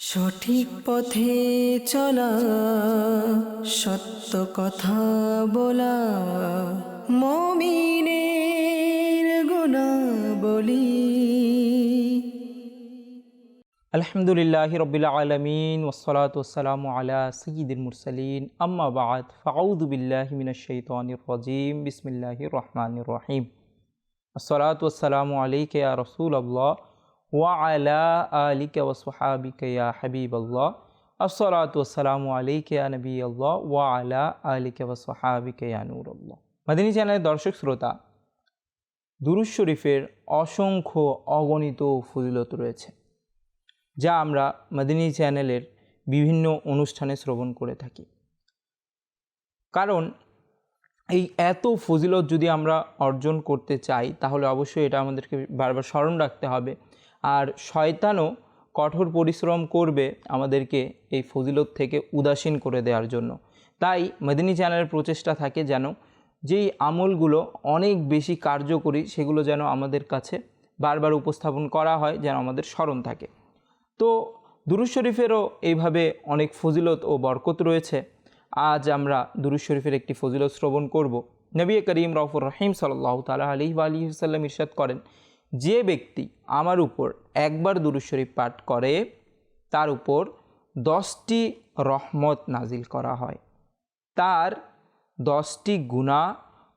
সঠিক পথে চলা, সত্য কথা বলা, মমিনের গুণা বলি আলহামদুলিল্লাহ রবিল আলমিন ওসলাত ওসালাম আলা সঈদুল মুরসালিন। আম্মা বাদ ফাউদু বিল্লাহ মিনাশাইতানির রাজিম। বিসমিল্লাহির রহমানির রহিম। আসসালাতু ওয়াসসালামু আলাইকা ইয়া রাসূলুল্লাহ। ওয়া আলা আলিকা ওয়া আলা মাদিনী চ্যানেলের দর্শক শ্রোতা দুরুজ শরীফের অসংখ্য অগণিত ফজিলত রয়েছে, যা আমরা মাদিনী চ্যানেলের বিভিন্ন অনুষ্ঠানে শ্রবণ করে থাকি। কারণ এই এত ফজিলত যদি আমরা অর্জন করতে চাই, তাহলে অবশ্যই এটা আমাদেরকে বারবার স্মরণ রাখতে হবে। আর শয়তানও কঠোর পরিশ্রম করবে আমাদেরকে এই ফজিলত থেকে উদাসীন করে দেওয়ার জন্য। তাই মেদিনী চ্যানেলের প্রচেষ্টা থাকে যেন যেই আমলগুলো অনেক বেশি কার্যকরী সেগুলো যেন আমাদের কাছে বারবার উপস্থাপন করা হয়, যেন আমাদের স্মরণ থাকে। তো দুরুজ শরীফেরও এইভাবে অনেক ফজিলত ও বরকত রয়েছে। আজ আমরা দুরুজ শরীফের একটি ফজিলত শ্রবণ করব। নবী করিম রফুর রহিম সাল্লাহ তালা আলি আলী সাল্লাম ইরশাদ করেন যে ব্যক্তি আমার উপর একবার দুরুজ শরীফ পাঠ করে, তার উপর দশটি রহমত নাজিল করা হয়। তার দশটি গুণা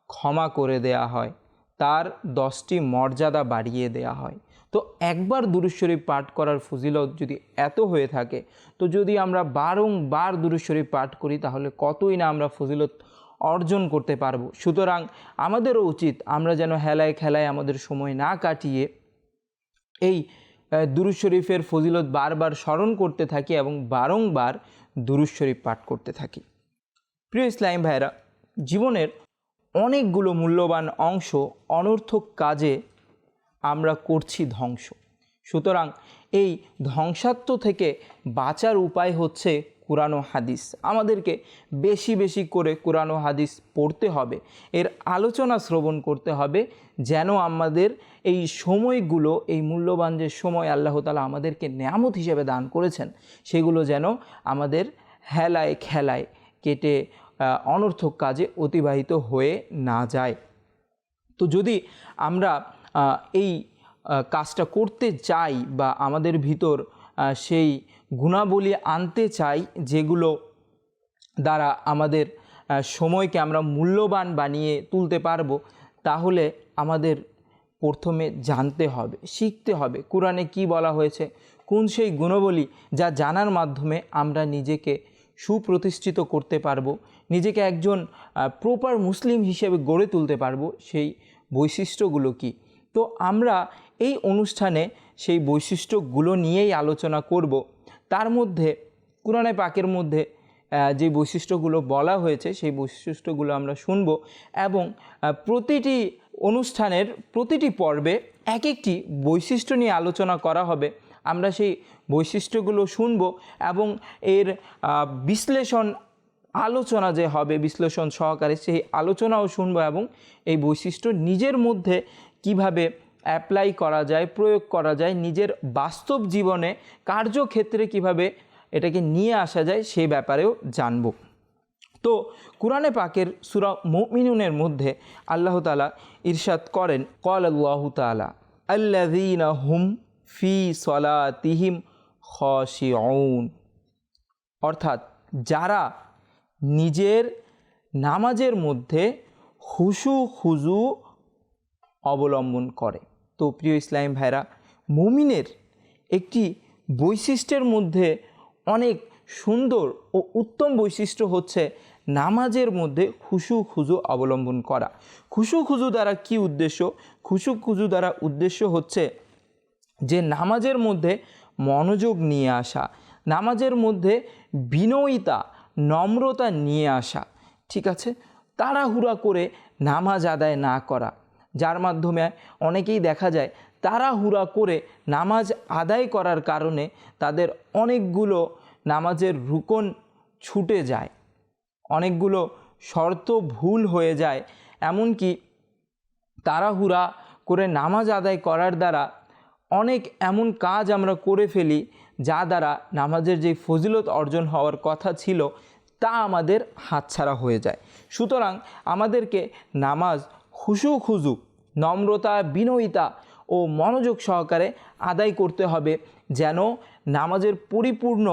ক্ষমা করে দেয়া হয়। তার দশটি মর্যাদা বাড়িয়ে দেয়া হয়। তো একবার দুরুজ শরীফ পাঠ করার ফজিলত যদি এত হয়ে থাকে, তো যদি আমরা বারংবার দুরুজ শরীফ পাঠ করি, তাহলে কতই না আমরা ফজিলত অর্জন করতে পারব। সুতরাং আমাদেরও উচিত আমরা যেন হেলায় খেলায় আমাদের সময় না কাটিয়ে এই দুরুজ শরীফের ফজিলত বারবার স্মরণ করতে থাকি এবং বারংবার দুরুজ শরীফ পাঠ করতে থাকি। প্রিয় ইসলাম ভাইরা জীবনের অনেকগুলো মূল্যবান অংশ অনর্থক কাজে আমরা করছি ধ্বংস। সুতরাং এই ধ্বংসাত্ম থেকে বাঁচার উপায় হচ্ছে কোরআন হাদিস। আমাদেরকে বেশি বেশি করে কোরআন হাদিস পড়তে হবে। এর আলোচনা শ্রবণ করতে হবে যেন আমাদের এই সময়গুলো, এই মূল্যবান যে সময় আল্লাহ তালা আমাদেরকে নেয়ামত হিসেবে দান করেছেন, সেগুলো যেন আমাদের হেলায় খেলায় কেটে অনর্থক কাজে অতিবাহিত হয়ে না যায়। তো যদি আমরা এই কাজটা করতে চাই বা আমাদের ভিতর সেই গুণাবলী আনতে চাই যেগুলো দ্বারা আমাদের সময়কে আমরা মূল্যবান বানিয়ে তুলতে পারব, তাহলে আমাদের প্রথমে জানতে হবে, শিখতে হবে। কোরআনে কি বলা হয়েছে? কোন সেই গুণবলী যা জানার মাধ্যমে আমরা নিজেকে সুপ্রতিষ্ঠিত করতে পারব, নিজেকে একজন প্রপার মুসলিম হিসেবে গড়ে তুলতে পারব, সেই বৈশিষ্ট্যগুলো কি? তো আমরা এই অনুষ্ঠানে সেই বৈশিষ্ট্যগুলো নিয়েই আলোচনা করব। তার মধ্যে, কোরআনে পাকের মধ্যে যে বৈশিষ্ট্যগুলো বলা হয়েছে, সেই বৈশিষ্ট্যগুলো আমরা শুনব এবং প্রতিটি অনুষ্ঠানের প্রতিটি পর্বে এক একটি বৈশিষ্ট্য নিয়ে আলোচনা করা হবে। আমরা সেই বৈশিষ্ট্যগুলো শুনব এবং এর বিশ্লেষণ আলোচনা যে হবে, বিশ্লেষণ সহকারে সেই আলোচনাও শুনব এবং এই বৈশিষ্ট্য নিজের মধ্যে কীভাবে অ্যাপ্লাই করা যায়, প্রয়োগ করা যায়, নিজের বাস্তব জীবনে কার্যক্ষেত্রে কীভাবে এটাকে নিয়ে আসা যায় সেই ব্যাপারেও জানব। তো কোরআনে পাকের সুরা মুমিনুনের মধ্যে আল্লাহ তালা ইরশাদ করেন কল আল্লাহ তালা আল্লাযীনা হুম ফি সলাতিহিম খশিউন। অর্থাৎ যারা নিজের নামাজের মধ্যে হুসু খুজু অবলম্বন করে। তো প্রিয় ইসলাম ভাইরা, মুমিনের একটি বৈশিষ্ট্যের মধ্যে অনেক সুন্দর ও উত্তম বৈশিষ্ট্য হচ্ছে নামাজের মধ্যে খুশু খুজু অবলম্বন করা। খুশু খুজু দ্বারা কি উদ্দেশ্য? খুশু খুজু দ্বারা উদ্দেশ্য হচ্ছে যে নামাজের মধ্যে মনোযোগ নিয়ে আসা, নামাজের মধ্যে বিনয়িতা, নম্রতা নিয়ে আসা, ঠিক আছে? তাড়াহুড়া করে নামাজ আদায় না করা যার মাধ্যমে অনেকেই দেখা যায় তাড়াহুড়া করে নামাজ আদায় করার কারণে তাদের অনেকগুলো নামাজের রুকন ছুটে যায়, অনেকগুলো শর্ত ভুল হয়ে যায়। এমনকি তাড়াহুড়া করে নামাজ আদায় করার দ্বারা অনেক এমন কাজ আমরা করে ফেলি যা দ্বারা নামাজের যে ফজিলত অর্জন হওয়ার কথা ছিল তা আমাদের হাতছাড়া হয়ে যায়। সুতরাং আমাদেরকে নামাজ খুশু খুজু নম্রতা, বিনয়িতা ও মনোযোগ সহকারে আদায় করতে হবে যেন নামাজের পরিপূর্ণ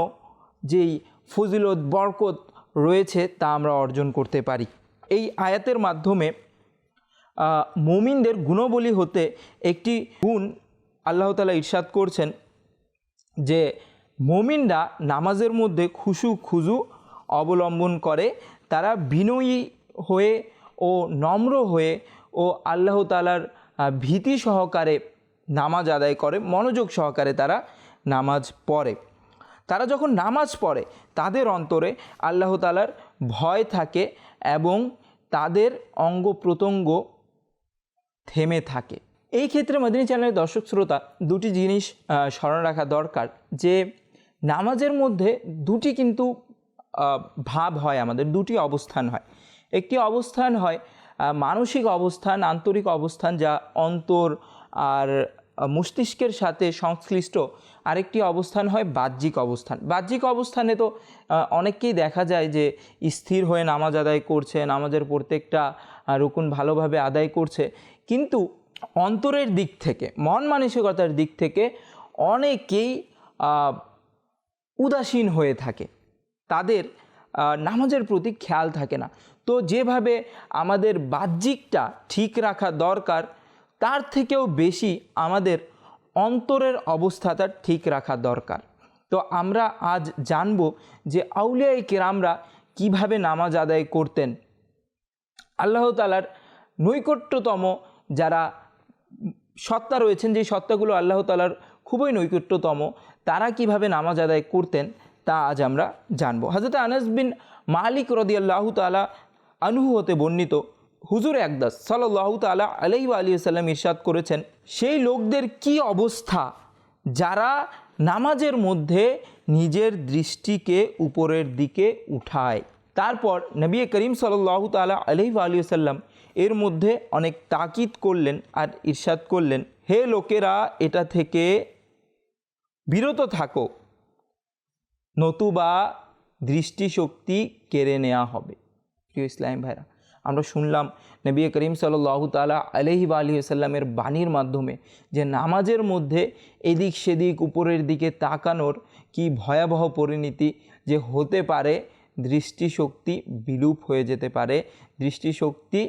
যেই ফজিলত, বরকত রয়েছে তা আমরা অর্জন করতে পারি। এই আয়াতের মাধ্যমে মুমিনদের গুণবলী হতে একটি গুণ আল্লাহ তালা ইরশাদ করছেন যে মুমিনরা নামাজের মধ্যে খুশু খুজু অবলম্বন করে, তারা বিনয়ী হয়ে ও নম্র হয়ে ও আল্লাহ তালার ভীতি সহকারে নামাজ আদায় করে, মনোযোগ সহকারে তারা নামাজ পড়ে। তারা যখন নামাজ পড়ে, তাদের অন্তরে আল্লাহ তালার ভয় থাকে এবং তাদের অঙ্গ প্রত্যঙ্গ থেমে থাকে। এই ক্ষেত্রে মদিনী চ্যানেলের দর্শক শ্রোতা দুটি জিনিস স্মরণ রাখা দরকার, যে নামাজের মধ্যে দুটি কিন্তু ভাব হয় আমাদের, দুটি অবস্থান হয়। একটি অবস্থান হয় মানসিক অবস্থান, আন্তরিক অবস্থান যা অন্তর আর মস্তিষ্কের সাথে সংশ্লিষ্ট আরেকটি অবস্থান হয় বাহ্যিক অবস্থান। বাহ্যিক অবস্থানে তো অনেককেই দেখা যায় যে স্থির হয়ে নামাজ আদায় করছে, নামাজের প্রত্যেকটা রুকুন ভালোভাবে আদায় করছে। কিন্তু অন্তরের দিক থেকে, মন মানসিকতার দিক থেকে অনেকেই উদাসীন হয়ে থাকে। তাদের নামাজের প্রতি খেয়াল থাকে না। তো যেভাবে আমাদের বাহ্যিকটা ঠিক রাখা দরকার, তার থেকেও বেশি আমাদের অন্তরের অবস্থাটা ঠিক রাখা দরকার। তো আমরা আজ জানব যে আউলিয়াই কেরামরা কীভাবে নামাজ আদায় করতেন। আল্লাহ তালার নৈকট্যতম যারা সত্তা রয়েছেন, যে সত্তাগুলো আল্লাহ তালার খুবই নৈকট্যতম, তারা কীভাবে নামাজ আদায় করতেন তা আজ আমরা জানব। হাজরত আনাস বিন মালিক রদি তালা আনহু হতে বর্ণিত। হুজুর একদাস সাল্লাহ তালা আলহি আলী সাল্লাম ইরশাদ করেছেন, সেই লোকদের কি অবস্থা? যারা নামাজের মধ্যে নিজের দৃষ্টিকে উপরের দিকে উঠায়। তারপর নবী করিম সাল্লাহ তালা আলহি আলী সাল্লাম এর মধ্যে অনেক তাকিদ করলেন আর ইরশাদ করলেন, হে লোকেরা, এটা থেকে বিরত থাকো। নতুবা দৃষ্টিশক্তি কেড়ে নেওয়া হবে। প্রিয় ইসলাম ভাইরা, আমরা শুনলাম নবী করিম সাল্লাহ তালা আলহি আলী সাল্লামের বাণীর মাধ্যমে যে নামাজের মধ্যে এদিক সেদিক উপরের দিকে তাকানোর কি ভয়াবহ পরিণতি যে হতে পারে, দৃষ্টিশক্তি বিলুপ হয়ে যেতে পারে, দৃষ্টিশক্তি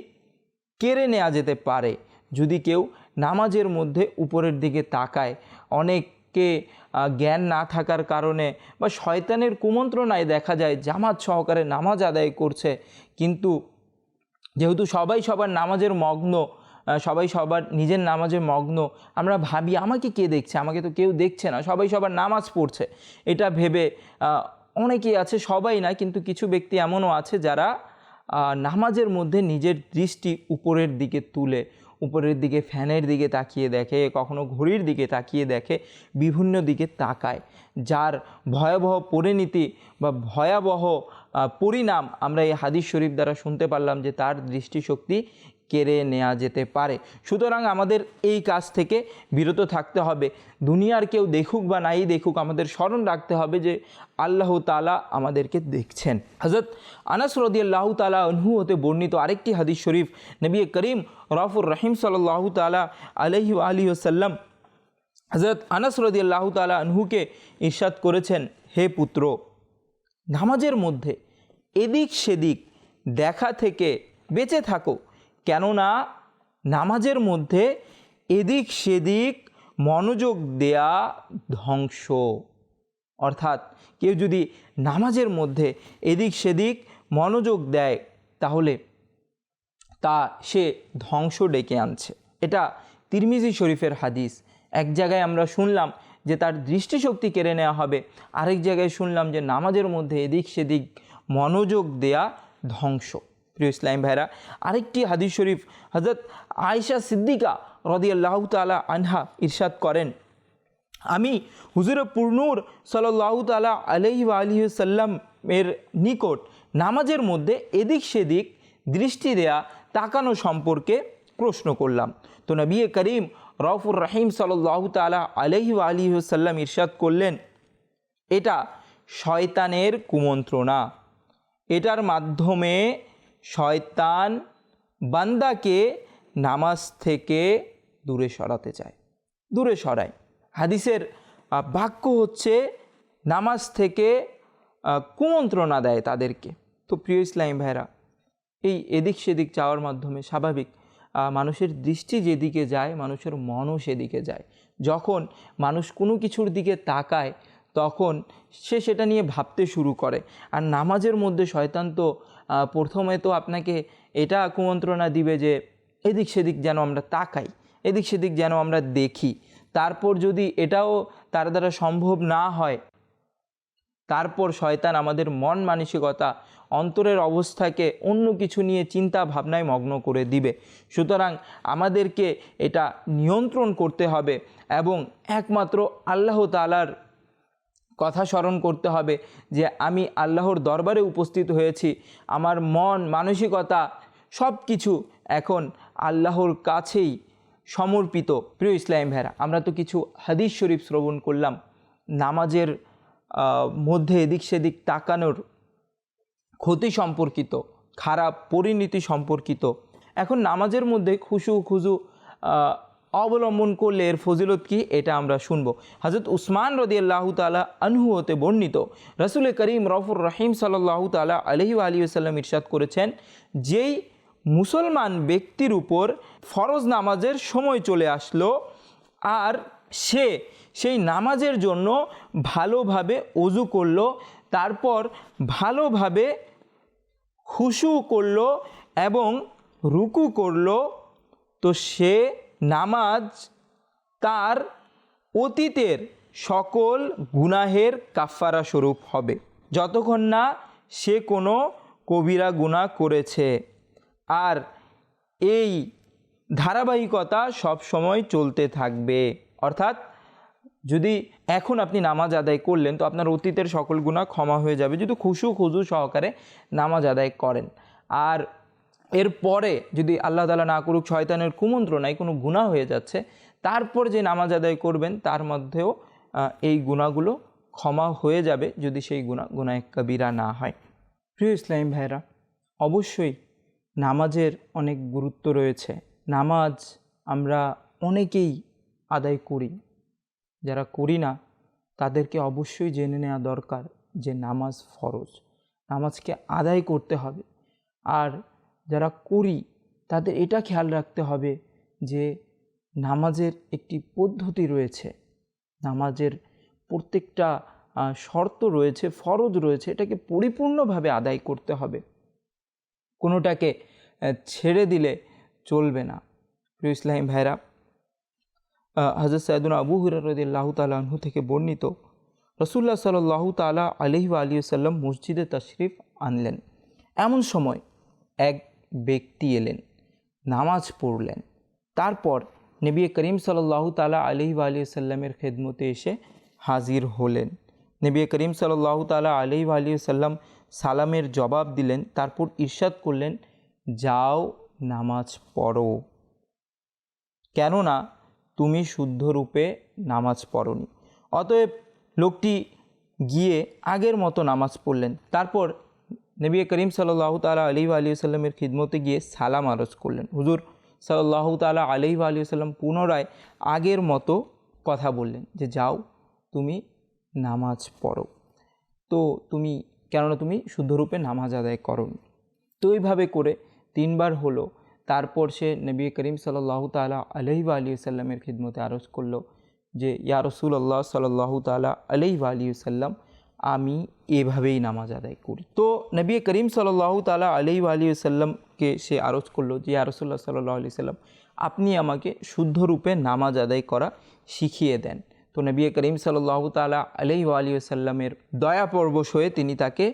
কেড়ে নেওয়া যেতে পারে। যদি কেউ নামাজের মধ্যে উপরের দিকে তাকায় অনেককে আহ, জ্ঞান না থাকার কারণে বা শয়তানের কুমন্ত্রণায় দেখা যায় জামাত সহকারে নামাজ আদায় করছে। কিন্তু যেহেতু সবাই সবার নামাজের মগ্ন সবাই সবার নিজের নামাজে মগ্ন আমরা ভাবি আমাকে কে দেখছে? আমাকে তো কেউ দেখছে না। সবাই সবার নামাজ পড়ছে। এটা ভেবে অনেকেই আছে সবাই না কিন্তু কিছু ব্যক্তি এমনও আছে যারা নামাজের মধ্যে নিজের দৃষ্টি উপরের দিকে তুলে। উপরের দিকে, ফ্যানের দিকে তাকিয়ে দেখে, কখনো ঘড়ির দিকে তাকিয়ে দেখে, বিভিন্ন দিকে তাকায়। যার ভয়াবহ পরিণতি বা ভয়াবহ পরিণাম আমরা এই হাদিস শরীফ দ্বারা শুনতে পারলাম যে তার দৃষ্টিশক্তি কেড়ে নেওয়া যেতে পারে। সুতরাং আমাদের এই কাজ থেকে বিরত থাকতে হবে। দুনিয়ার কেউ দেখুক বা নাই দেখুক, আমাদের স্মরণ রাখতে হবে যে আল্লাহ তালা আমাদেরকে দেখছেন। হজরত আনাস রদিয়াল্লাহ তালা আনহু হতে বর্ণিত আরেকটি হাদিস শরীফ, নবী করিম রফুর রহিম সাল্লাহ তালা আলহি আলী সাল্লাম হজরত আনাস রদিয়াল্লাহ তালা আনহুকে ইরশাদ করেছেন, হে পুত্র, নামাজের মধ্যে এদিক সেদিক দেখা থেকে বেঁচে থাকো। কেননা নামাজের মধ্যে এদিক সেদিক মনোযোগ দেয়া ধ্বংস। অর্থাৎ কেউ যদি নামাজের মধ্যে এদিক সেদিক মনোযোগ দেয়, তাহলে তা সে ধ্বংস ডেকে আনছে। এটা তিরমিজি শরীফের হাদিস। এক জায়গায় আমরা শুনলাম যে তার দৃষ্টিশক্তি কেড়ে নেওয়া হবে। আরেক জায়গায় শুনলাম যে নামাজের মধ্যে এদিক সেদিক মনোযোগ দেয়া ধ্বংস। প্রিয় ইসলাম ভাইরা, আরেকটি হাদিস শরীফ হজরত আয়সা সিদ্দিকা রদিয়াল্লাহ তালা আনহা ইরশাদ করেন, আমি হুজুর পূর্ণুর সাল্লাহ তালা আলহি আলহি সাল্লামের নিকট নামাজের মধ্যে এদিক সেদিক দৃষ্টি দেয়া তাকানো সম্পর্কে প্রশ্ন করলাম। তো নবী করিম রফুর রাহিম সাল্লাহ তালা আলহি আলহি সাল্লাম ইরশাদ করলেন, এটা শয়তানের কুমন্ত্রণা। এটার মাধ্যমে শয়তান বান্দাকে নামাজ থেকে দূরে সরাতে চায়। দূরে সরায়। হাদিসের বাক্য হচ্ছে নামাজ থেকে কুমন্ত্রণা দেয় তাদেরকে। তো প্রিয় ইসলাম ভাইরা এই এদিক সেদিক যাওয়ার মাধ্যমে স্বাভাবিক মানুষের দৃষ্টি যেদিকে যায়, মানুষের মনও সেদিকে যায়। যখন মানুষ কোনো কিছুর দিকে তাকায়, তখন সে সেটা নিয়ে ভাবতে শুরু করে। আর নামাজের মধ্যে শয়তান তো প্রথমে তো আপনাকে এটা কুমন্ত্রণা দিবে যে এদিক সেদিক যেন আমরা তাকাই, এদিক সেদিক যেন আমরা দেখি। তারপর যদি এটাও তার দ্বারা সম্ভব না হয়, তারপর শয়তান আমাদের মন মানসিকতা, অন্তরের অবস্থাকে অন্য কিছু নিয়ে চিন্তা ভাবনায় মগ্ন করে দিবে। সুতরাং আমাদেরকে এটা নিয়ন্ত্রণ করতে হবে এবং একমাত্র আল্লাহ তালার কথা স্মরণ করতে হবে যে আমি আল্লাহর দরবারে উপস্থিত হয়েছি। আমার মন, মানসিকতা সব কিছু এখন আল্লাহর কাছেই সমর্পিত। প্রিয় ইসলাম ভাইরা আমরা তো কিছু হাদিস শরীফ শ্রবণ করলাম। নামাজের মধ্যে এদিক সেদিক তাকানোর ক্ষতি সম্পর্কিত, খারাপ পরিণতি সম্পর্কিত। এখন নামাজের মধ্যে খুশু খুজু অবলম্বন করলে এর ফজিলত কি এটা আমরা শুনব। হজরত উসমান রদি আল্লাহ তালা আনহু হতে বর্ণিত, রসুল করিম রফুর রহিম সাল্লাহ তালা আলহি আলী সাল্লাম ইরশাদ করেছেন, যেই মুসলমান ব্যক্তির উপর ফরজ নামাজের সময় চলে আসলো, আর সে সেই নামাজের জন্য ভালোভাবে অজু করল, তারপর ভালোভাবে খুশু করল এবং রুকু করল, তো সে নামাজ তার অতীতের সকল গুনাহের কাফারা স্বরূপ হবে। যতক্ষণ না সে কোনো কবিরা গুনাহ করেছে। আর এই ধারাবাহিকতা সব সময় চলতে থাকবে। অর্থাৎ যদি এখন আপনি নামাজ আদায় করলেন, তো আপনার অতীতের সকল গুণা ক্ষমা হয়ে যাবে। যদি খুশু খুজু সহকারে নামাজ আদায় করেন। আর এরপরে যদি আল্লাহ তালা না করুক, শয়তানের কুমন্ত্রণায় কোনো গুণা হয়ে যাচ্ছে, তারপর যে নামাজ আদায় করবেন, তার মধ্যেও এই গুণাগুলো ক্ষমা হয়ে যাবে যদি সেই গুণা গুণায় কবিরা না হয়। প্রিয় ইসলাম ভাইরা অবশ্যই নামাজের অনেক গুরুত্ব রয়েছে। নামাজ আমরা অনেকেই আদায় করি। যারা করি না, তাদেরকে অবশ্যই জেনে নেওয়া দরকার যে নামাজ ফরজ। নামাজকে আদায় করতে হবে। আর যারা করি, তাদের এটা খেয়াল রাখতে হবে যে নামাজের একটি পদ্ধতি রয়েছে। নামাজের প্রত্যেকটা শর্ত রয়েছে, ফরজ রয়েছে, এটাকে পরিপূর্ণভাবে আদায় করতে হবে। কোনোটাকে ছেড়ে দিলে চলবে না। প্রিয় ইসলাম ভাইরা হজরত সৈয়দুল আবু হুরারদিল্লাহ তালাহু থেকে বর্ণিত রসুল্লাহ সাল্লাহ তালা আলহি আলী সাল্লাম মসজিদে তশরিফ আনলেন। এমন সময় এক ব্যক্তি এলেন, নামাজ পড়লেন। তারপর নবী করিম সাল্লাহ তালা আলহি আলী সাল্লামের খেদমতে এসে হাজির হলেন। নবী করিম সাল্লাহ তালা আলহি আলী সাল্লাম সালামের জবাব দিলেন, তারপর ইরশাদ করলেন, যাও, নামাজ পড়ো। কেননা তুমি শুদ্ধরূপে নামাজ পড়নি। অতএব লোকটি গিয়ে আগের মতো নামাজ পড়লেন। তারপর নবী করিম সাল্লাহ তালা আলী আলী সাল্লামের খিদমতে গিয়ে সালাম আরজ করলেন। হুজুর সাল্লাহ তালা আলী আলী সাল্লাম পুনরায় আগের মতো কথা বললেন যে, যাও, তুমি নামাজ পড়ো। তো তুমি, কেননা তুমি শুদ্ধরূপে নামাজ আদায় করনি। তো এইভাবে করে তিনবার হলো। তারপর সে নবী করিম সাল্লাহ তালা আলহি আলী সাল্লামের খিদমতে আরজ করল যে, ইয়া রসুল আল্লাহ সাল্লাহ তালা আলহি আলী সাল্লাম আমি এভাবেই নামাজ আদায় করি। তো নবী করিম সাল্লাহ তালা আলহি আলী সাল্লামকে সে আরজ করল যে, ইয়া রসুল্লাহ সাল্লাহ আলি সাল্লাম আপনি আমাকে শুদ্ধরূপে নামাজ আদায় করা শিখিয়ে দেন। তো নবী করিম সাল্লাহ তালা আলহি আলী সাল্লামের দয়া পরবশ হয়ে তিনি তাকে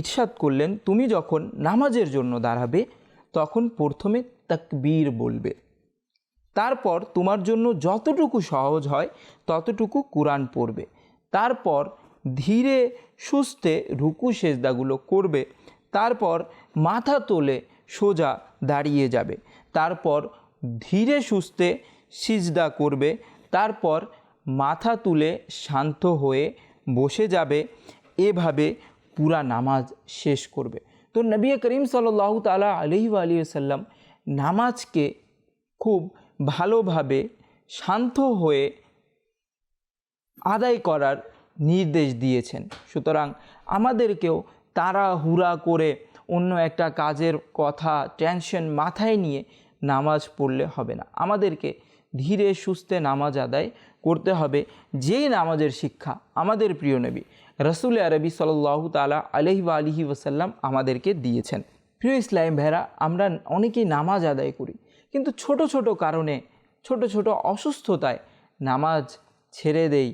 ইরশাদ করলেন, তুমি যখন নামাজের জন্য দাঁড়াবে, তখন প্রথমে তাকবীর বলবে। তারপর তোমার জন্য যতটুকু সহজ হয়, ততটুকু কোরআন পড়বে। তারপর ধীরে সুস্থে রুকু সেজদাগুলো করবে, তারপর মাথা তোলে সোজা দাঁড়িয়ে যাবে, তারপর ধীরে সুস্থে সিজদা করবে, তারপর মাথা তুলে শান্ত হয়ে বসে যাবে, এভাবে পুরা নামাজ শেষ করবে। তো নবী করিম সাল্লাহ তালা আলহি আলী সাল্লাম নামাজকে খুব ভালোভাবে শান্ত হয়ে আদায় করার নির্দেশ দিয়েছেন। সুতরাং আমাদেরকেও তারা হুরা করে অন্য একটা কাজের কথা টেনশন মাথায় নিয়ে নামাজ পড়লে হবে না। আমাদেরকে ধীরে সুস্থে নামাজ আদায় করতে হবে। যেই নামাজের শিক্ষা আমাদের প্রিয় নবী রসুল আরবি সাল্লাহ তালা আলহি আলহি ওসাল্লাম আমাদেরকে দিয়েছেন। প্রিয় ইসলাম ভেরা আমরা অনেকেই নামাজ আদায় করি, কিন্তু ছোট ছোট কারণে, ছোট ছোট অসুস্থতায় নামাজ ছেড়ে দেই।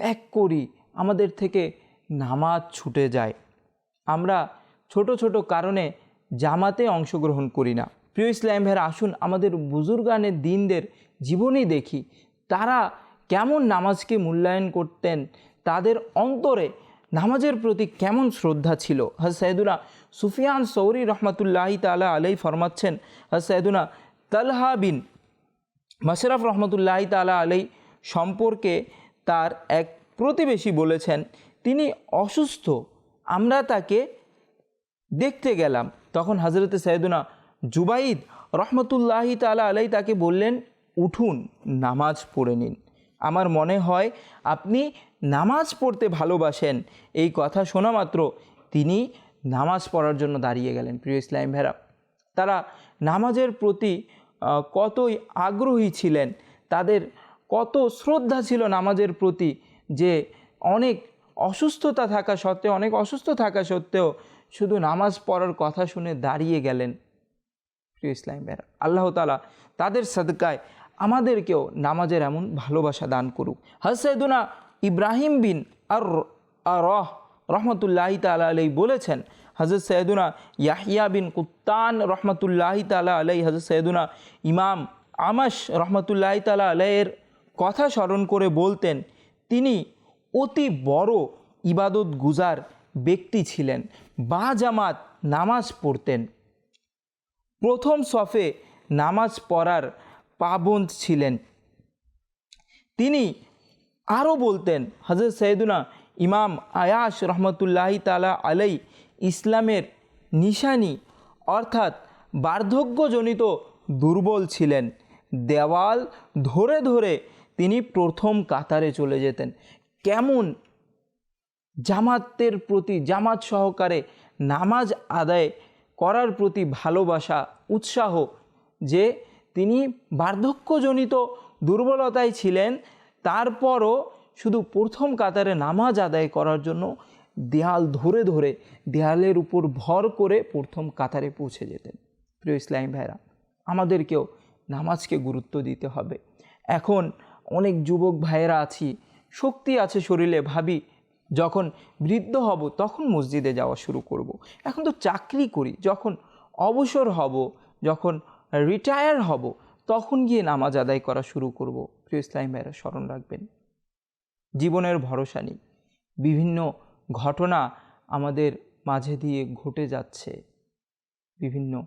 ত্যাগ করি আমাদের থেকে নামাজ ছুটে যায়। আমরা ছোট ছোট কারণে জামাতে অংশগ্রহণ করি না। প্রিয় ইসলাম ভাইয়ের, আসুন আমাদের বুজুর্গানের দিনদের জীবনী দেখি। তারা কেমন নামাজকে মূল্যায়ন করতেন, তাদের অন্তরে নামাজের প্রতি কেমন শ্রদ্ধা ছিল? সৈদুনা সুফিয়ান সৌরি রহমতুল্লাহি তালা আলাই ফরমাচ্ছেন সৈদুনা তালহা বিন মাসরাফ রহমতুল্লাহি তালা আলাই সম্পর্কে তার এক প্রতিবেশী বলেছেন, তিনি অসুস্থ, আমরা তাকে দেখতে গেলাম। তখন হজরতে সৈয়দুনা জুবাইদ রহমতুল্লাহি তালা আলাই তাকে বললেন, উঠুন, নামাজ পড়ে নিন। আমার মনে হয় আপনি নামাজ পড়তে ভালোবাসেন, এই কথা শোনা মাত্র তিনি নামাজ পড়ার জন্য দাঁড়িয়ে গেলেন, প্রিয় ইসলাম ভেরা তারা নামাজের প্রতি কতই আগ্রহী ছিলেন, তাদের কত শ্রদ্ধা ছিল নামাজের প্রতি যে অনেক অসুস্থতা থাকা সত্ত্বেও, অনেক অসুস্থ থাকা সত্ত্বেও শুধু নামাজ পড়ার কথা শুনে দাঁড়িয়ে গেলেন। প্রিয় ইসলাম ভাইরা আল্লাহ তালা তাদের সদকায় আমাদেরকেও নামাজের এমন ভালোবাসা দান করুক। হসেদুনা ইব্রাহিম বিন আর রহ রহমতুল্লাহি তালা আলাই বলেছেন, হজরত সৈয়দুনা ইয়াহিয়া বিন কুত্তান রহমতুল্লাহি তালা আলাই হজরত সৈয়দুনা ইমাম আমাস রহমতুল্লাহি তালা আলাইয়ের কথা স্মরণ করে বলতেন, তিনি অতি বড় ইবাদত গুজার ব্যক্তি ছিলেন, বা জামাত নামাজ পড়তেন। প্রথম সফে নামাজ পড়ার পাবন্দ ছিলেন। তিনি আরও বলতেন হজরত সৈয়দুনা ইমাম আয়াস রহমতুল্লাহি তালা আলাই ইসলামের নিশানি অর্থাৎ বার্ধক্যজনিত দুর্বল ছিলেন। দেওয়াল ধরে ধরে তিনি প্রথম কাতারে চলে যেতেন। কেমন জামাতের প্রতি, জামাত সহকারে নামাজ আদায় করার প্রতি ভালোবাসা, উৎসাহ যে তিনি বার্ধক্যজনিত দুর্বলতায় ছিলেন, তারপরও শুধু প্রথম কাতারে নামাজ আদায় করার জন্য দেয়াল ধরে ধরে, দেয়ালের উপর ভর করে প্রথম কাতারে পৌঁছে যেতেন। প্রিয় ইসলাম ভাইরা, আমাদেরকেও নামাজকে গুরুত্ব দিতে হবে। এখন অনেক যুবক ভাইয়েরা আছি, শক্তি আছে শরীরে, ভাবি, যখন বৃদ্ধ হব তখন মসজিদে যাওয়া শুরু করব। এখন তো চাকরি করি, যখন অবসর হব, যখন রিটায়ার হব, তখন গিয়ে নামাজ আদায় করা শুরু করব। প্রিয় ইসলাম ভাইরা স্মরণ রাখবেন, জীবনের ভরসা নেই। বিভিন্ন ঘটনা আমাদের মাঝে দিয়ে ঘটে যাচ্ছে। বিভিন্ন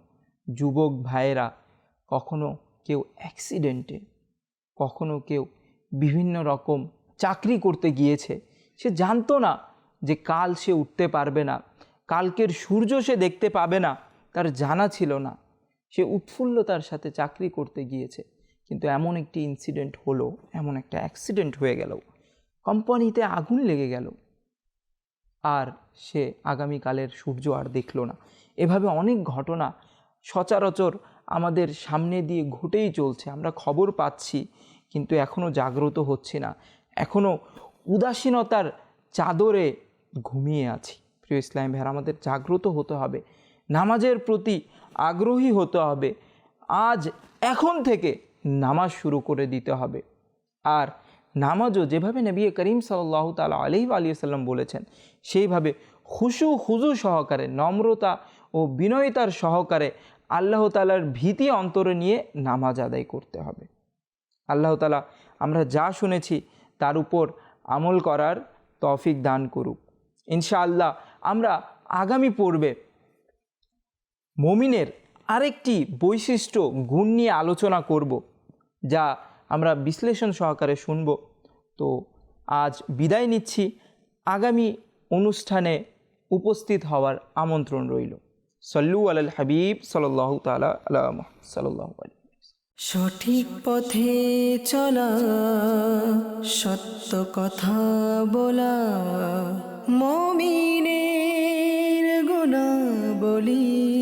যুবক ভাইয়েরা কখনো কেউ অ্যাক্সিডেন্টে কখনো কেউ বিভিন্ন রকম চাকরি করতে গিয়েছে, সে জানতো না যে কাল সে উঠতে পারবে না, কালকের সূর্য সে দেখতে পাবে না, তার জানা ছিল না। সে উৎফুল্লতার সাথে চাকরি করতে গিয়েছে, কিন্তু এমন একটি ইনসিডেন্ট হলো, এমন একটা অ্যাক্সিডেন্ট হয়ে গেল, কোম্পানিতে আগুন লেগে গেল। আর সে আগামীকালের সূর্য আর দেখল না। এভাবে অনেক ঘটনা সচরাচর আমাদের সামনে দিয়ে ঘটেই চলছে, আমরা খবর পাচ্ছি, কিন্তু এখনও জাগ্রত হচ্ছি না। এখনও উদাসীনতার চাদরে ঘুমিয়ে আছি। প্রিয় ইসলাম ভাইয়ের, আমাদের জাগ্রত হতে হবে, নামাজের প্রতি আগ্রহী হতে হবে। আজ এখন থেকে নামাজ শুরু করে দিতে হবে। আর নামাজও যেভাবে নবী করিম সাল্লাহ তালা আলহি আলিয়া সাল্লাম বলেছেন, সেইভাবে খুশু খুজু সহকারে, নম্রতা ও বিনয়তার সহকারে আল্লাহ তালার ভীতি অন্তরে নিয়ে নামাজ আদায় করতে হবে। আল্লাহ তালা আমরা যা শুনেছি তার উপর আমল করার তৌফিক দান করুক। ইনশাআল্লাহ আমরা আগামী পর্বে মমিনের আরেকটি বৈশিষ্ট্য, গুণ নিয়ে আলোচনা করব, যা আমরা বিশ্লেষণ সহকারে শুনব। তো আজ বিদায় নিচ্ছি। আগামী অনুষ্ঠানে উপস্থিত হওয়ার আমন্ত্রণ রইল। সল্লু আল হাবিব সাল্লাহ তালা আলাম সাল্লাহ সঠিক পথে চলা, সত্য কথা বলা, মমিনের গুণাবলী